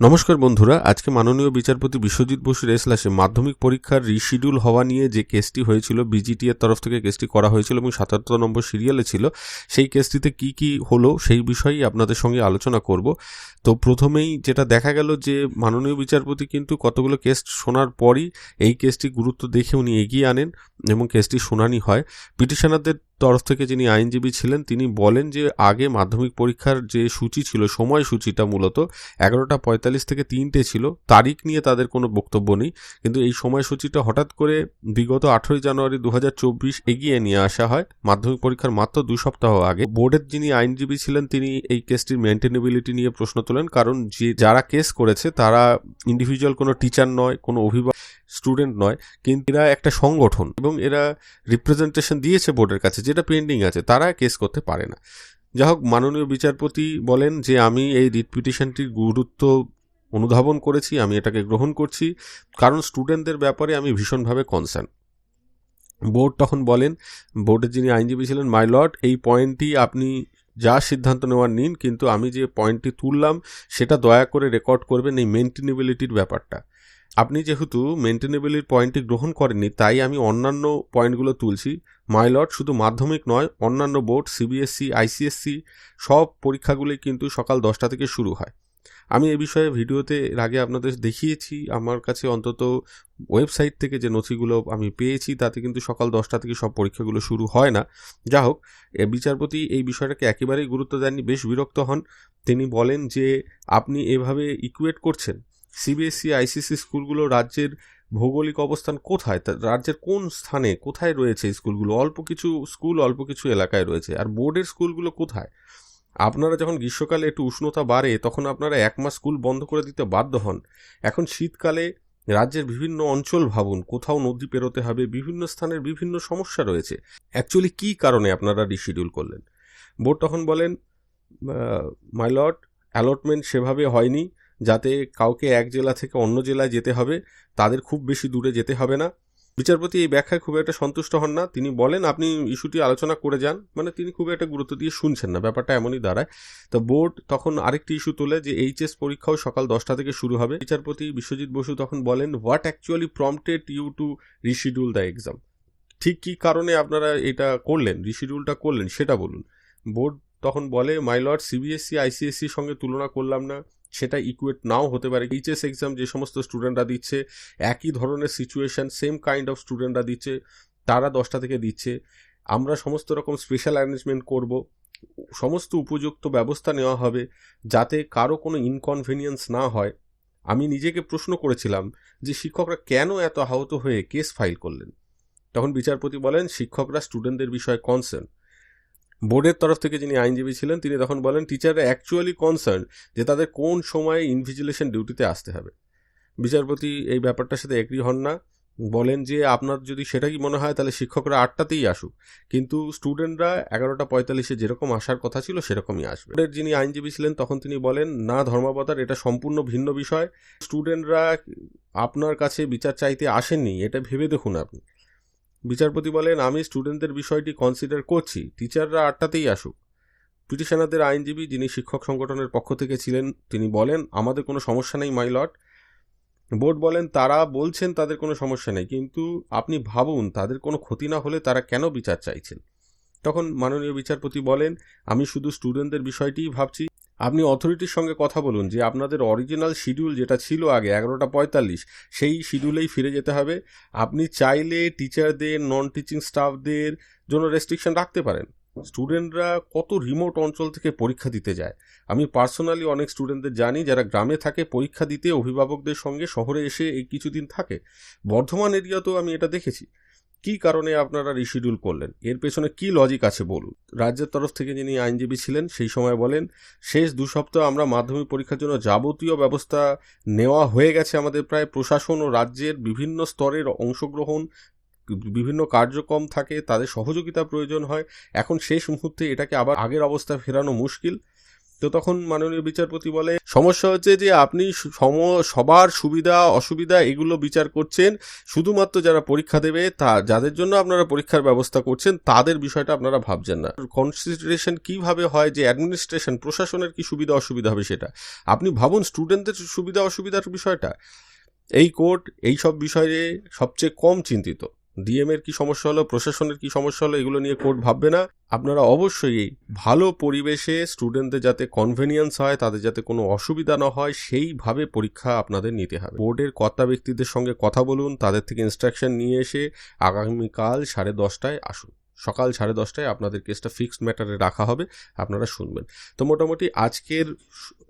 নমস্কার বন্ধুরা, আজকে মাননীয় বিচারপতি বিশ্বজিৎ বসুর এসলাসে মাধ্যমিক পরীক্ষার রিশিডিউল হওয়া নিয়ে যে কেসটি হয়েছিল বিজিটি এর তরফ থেকে কেসটি করা হয়েছিল এবং সাতাত্তর নম্বর সিরিয়ালে ছিল, সেই কেসটিতে কি কি হলো সেই বিষয়েই আপনাদের সঙ্গে আলোচনা করব। তো প্রথমেই যেটা দেখা গেল যে মাননীয় বিচারপতি কিন্তু কতগুলো কেস শোনার পরই এই কেসটি গুরুত্ব দেখে উনি এগিয়ে আনেন এবং কেসটি শুনানি হয়। পিটিশনারদের তরফ থেকে যিনি আইনজীবী ছিলেন, তিনি বলেন যে আগে মাধ্যমিক পরীক্ষার যে সূচি ছিল, সময়সূচিটা মূলত এগারোটা পঁয়তাল্লিশ থেকে তিনটে ছিল, তারিখ নিয়ে তাদের কোনো বক্তব্য নেই। কিন্তু এই সময়সূচিটা হঠাৎ করে বিগত আঠেরোই জানুয়ারি দু হাজার চব্বিশ এগিয়ে নিয়ে আসা হয়। মাধ্যমিক পরীক্ষার মাত্র দু সপ্তাহ আগে। বোর্ডের যিনি আইনজীবী ছিলেন, তিনি এই কেসটির মেনটেনেবিলিটি নিয়ে প্রশ্ন তোলেন, কারণ যে যারা কেস করেছে, তারা ইন্ডিভিজুয়াল কোনো টিচার নয়, কোনো অভিভাবক স্টুডেন্ট নয়, কিন্তু এরা একটা সংগঠন এবং এরা রিপ্রেজেন্টেশন দিয়েছে বোর্ডের কাছে, যেটা পেন্ডিং আছে, তারা কেস করতে পারে না। যা হোক, মাননীয় বিচারপতি বলেন যে, আমি এই রিট পিটিশনটির গুরুত্ব অনুধাবন করেছি, আমি এটাকে গ্রহণ করছি, কারণ স্টুডেন্টদের ব্যাপারে আমি ভীষণভাবে কনসার্ন বোর্ড তখন বলেন, বোর্ডের যিনি আইনজীবী ছিলেন, মাই লর্ড, এই পয়েন্টটি আপনি যা সিদ্ধান্ত নেওয়ার নিন, কিন্তু আমি যে পয়েন্টটি তুললাম, সেটা দয়া করে রেকর্ড করবেন এই মেনটেনেবিলিটির ব্যাপারটা। আপনি যেহেতু মেনটেনেবিলির পয়েন্টটি গ্রহণ করেননি, তাই আমি অন্যান্য পয়েন্টগুলো তুলছি। মাইলট শুধু মাধ্যমিক নয়, অন্যান্য বোর্ড সিবিএসসি আইসিএসসি সব পরীক্ষাগুলি কিন্তু সকাল দশটা থেকে শুরু হয়। আমি এ বিষয়ে ভিডিওতে এর আগে আপনাদের দেখিয়েছি, আমার কাছে অন্তত ওয়েবসাইট থেকে যে নথিগুলো আমি পেয়েছি, তাতে কিন্তু সকাল দশটা থেকে সব পরীক্ষাগুলো শুরু হয় না। যা হোক বিচারপতি এই বিষয়টাকে একেবারেই গুরুত্ব দেননি, বেশ বিরক্ত হন। তিনি বলেন যে, আপনি এভাবে ইকুয়েট করছেন। সিবিএসসি আইসিসি স্কুলগুলো রাজ্যের ভৌগোলিক অবস্থান কোথায়? রাজ্যের কোন স্থানে কোথায় রয়েছে স্কুলগুলো? অল্প কিছু স্কুল, অল্প কিছু এলাকায় রয়েছে। আর বোর্ডের স্কুলগুলো কোথায়? আপনারা যখন গ্রীষ্মকালে একটু উষ্ণতা বাড়ে, তখন আপনারা এক মাস স্কুল বন্ধ করে দিতে বাধ্য হন। এখন শীতকালে রাজ্যের বিভিন্ন অঞ্চল ভাবুন, কোথাও নদী পেরোতে হবে, বিভিন্ন স্থানের বিভিন্ন সমস্যা রয়েছে। অ্যাকচুয়ালি কী কারণে আপনারা রিশিডিউল করলেন? বোর্ড তখন বলেন মাইলট অ্যালটমেন্ট সেভাবে হয়নি। যাতে কাউকে এক জেলা থেকে অন্য জেলায় যেতে হবে, তাদের খুব বেশি দূরে যেতে হবে না। বিচারপতি এই ব্যাখ্যায় খুব একটা সন্তুষ্ট হন না। তিনি বলেন, আপনি ইস্যুটি আলোচনা করে যান। মানে তিনি খুব একটা গুরুত্ব দিয়ে শুনছেন না, ব্যাপারটা এমনই দাঁড়ায়। তো বোর্ড তখন আরেকটি ইস্যু তোলে যে এইচএস পরীক্ষাও সকাল দশটা থেকে শুরু হবে। বিচারপতি বিশ্বজিৎ বসু তখন বলেন what actually prompted you to reschedule the exam ঠিক কী কারণে আপনারা এটা করলেন রিশিডিউলটা করলেন, সেটা বলুন। বোর্ড তখন বলে মাইলট সিবিএসসি আইসিএসসির সঙ্গে তুলনা করলাম না। সেটা ইকুয়েট নাও হতে পারে। এইচএস এক্সাম যে সমস্ত স্টুডেন্টরা দিচ্ছে, একই ধরনের সিচুয়েশান সেম কাইন্ড অফ স্টুডেন্টরা দিচ্ছে, তারা দশটা থেকে দিচ্ছে। আমরা সমস্ত রকম স্পেশাল অ্যারেঞ্জমেন্ট করব। সমস্ত উপযুক্ত ব্যবস্থা নেওয়া হবে যাতে কারও কোনো ইনকনভিনিয়েন্স না হয়। আমি নিজেকে প্রশ্ন করেছিলাম যে শিক্ষকরা কেন এত আহত হয়ে কেস ফাইল করলেন? তখন বিচারপতি বলেন, শিক্ষকরা স্টুডেন্টদের বিষয়ে কনসার্ন বোর্ডের তরফ থেকে যিনি আইনজীবী ছিলেন, তিনি তখন বলেন, টিচাররা অ্যাকচুয়ালি কনসার্ন যে তাদের কোন সময়ে ইনভিজিলেশন ডিউটিতে আসতে হবে। বিচারপতি এই ব্যাপারটার সাথে এগ্রি হন না। বলেন যে, আপনার যদি সেটা কি মনে হয়, তাহলে শিক্ষকরা আটটাতেই আসুক। কিন্তু স্টুডেন্টরা এগারোটা পঁয়তাল্লিশে যেরকম আসার কথা ছিল, সেরকমই আসবে। বোর্ডের যিনি আইনজীবী ছিলেন, তখন তিনি বলেন, না ধর্মাবতার এটা সম্পূর্ণ ভিন্ন বিষয়। স্টুডেন্টরা আপনার কাছে বিচার চাইতে আসেননি, এটা ভেবে দেখুন আপনি। বিচারপতি বলেন, আমি স্টুডেন্টদের বিষয়টি কনসিডার করছি। টিচাররা আটটাতেই আসুক। পিটিশনারদের আইনজীবী, যিনি শিক্ষক সংগঠনের পক্ষ থেকে ছিলেন, তিনি বলেন, আমাদের কোনো সমস্যা নেই মাই লট বোর্ড বলেন, তারা বলছেন তাদের কোনো সমস্যা নেই, কিন্তু আপনি ভাবুন, তাদের কোনো ক্ষতি না হলে তারা কেন বিচার চাইছেন? তখন মাননীয় বিচারপতি বলেন, আমি শুধু স্টুডেন্টদের বিষয়টিই ভাবছি আপনি অথরিটির সঙ্গে কথা বলুন যে আপনাদের অরিজিনাল শিডিউল যেটা ছিল আগে, এগারোটা পঁয়তাল্লিশ, সেই শিডিউলেই ফিরে যেতে হবে। আপনি চাইলে টিচারদের নন টিচিং স্টাফদের জন্য রেস্ট্রিকশন রাখতে পারেন। স্টুডেন্টরা কত রিমোট অঞ্চল থেকে পরীক্ষা দিতে যায়। আমি পার্সোনালি অনেক স্টুডেন্টদের জানি যারা গ্রামে থাকে, পরীক্ষা দিতে অভিভাবকদের সঙ্গে শহরে এসে এই কিছুদিন থাকে। বর্ধমান এরিয়াতেও আমি এটা দেখেছি। কি কারণে আপনারা রিশিডিউল করলেন? এর পেছনে কি লজিক আছে বলুন? রাজ্যের তরফ থেকে যিনি আইনজীবী ছিলেন, সেই সময় বলেন, শেষ দু সপ্তাহ আমরা মাধ্যমিক পরীক্ষার জন্য যাবতীয় ব্যবস্থা নেওয়া হয়ে গেছে আমাদের। প্রায় প্রশাসন ও রাজ্যের বিভিন্ন স্তরের অংশগ্রহণ, বিভিন্ন কার্যক্রম থাকে, তাদের সহযোগিতা প্রয়োজন হয়। এখন শেষ মুহূর্তে এটাকে আবার আগের অবস্থায় ফেরানো মুশকিল। তো তখন মাননীয় বিচারপতি বলে, সমস্যা হচ্ছে যে আপনি সম, সবার সুবিধা, অসুবিধা এগুলো বিচার করছেন, শুধুমাত্র যারা পরীক্ষা দেবে তা, যাদের জন্য আপনারা পরীক্ষার ব্যবস্থা করছেন, তাদের বিষয়টা আপনারা ভাবছেন না। কনসিডারেশন কীভাবে হয় যে অ্যাডমিনিস্ট্রেশন প্রশাসনের কি সুবিধা, অসুবিধা হবে সেটা? আপনি ভাবুন স্টুডেন্টদের সুবিধা, অসুবিধার বিষয়টা। এই কোর্ট এই সব বিষয়ে সবচেয়ে কম চিন্তিত। ডিএম এর কি সমস্যা হলো? প্রশাসনের কি সমস্যা হলো? এগুলো নিয়ে কোর্ট ভাববে না? আপনারা অবশ্যই ভালো পরিবেশে স্টুডেন্টদের যাতে কনভেনিয়েন্স হয়, তাদের যাতে কোনো অসুবিধা না হয়, সেইভাবে পরীক্ষা আপনাদের নিতে হবে। বোর্ডের কর্তা ব্যক্তিদের সঙ্গে কথা বলুন, তাদের থেকে ইনস্ট্রাকশন নিয়ে এসে আগামীকাল সাড়ে দশটায় আসুন। সকাল সাড়ে দশটায় আপনাদের কেসটা ফিক্সড ম্যাটারে রাখা হবে, আপনারা শুনবেন। তো মোটামুটি আজকের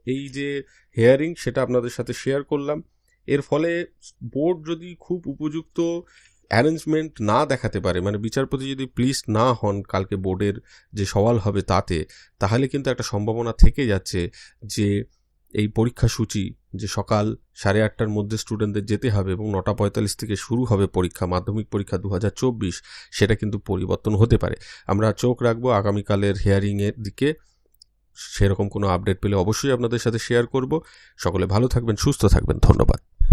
এই যে হেয়ারিং সেটা আপনাদের সাথে শেয়ার করলাম। এর ফলে বোর্ড যদি খুব উপযুক্ত অ্যারেঞ্জমেন্ট না দেখাতে পারে মানে বিচারপতি যদি প্লিজ না হন কালকে বোর্ডের যে সওয়াল হবে তাতে, তাহলে কিন্তু একটা সম্ভাবনা থেকে যাচ্ছে যে এই পরীক্ষা সূচি যে সকাল সাড়ে আটটার মধ্যে স্টুডেন্টদের যেতে হবে এবং নটা পঁয়তাল্লিশ থেকে শুরু হবে পরীক্ষা, মাধ্যমিক পরীক্ষা দু হাজার চব্বিশ, সেটা কিন্তু পরিবর্তন হতে পারে। আমরা চোখ রাখব আগামীকালের হেয়ারিংয়ের দিকে, সেরকম কোনো আপডেট পেলে অবশ্যই আপনাদের সাথে শেয়ার করব। সকলে ভালো থাকবেন, সুস্থ থাকবেন, ধন্যবাদ।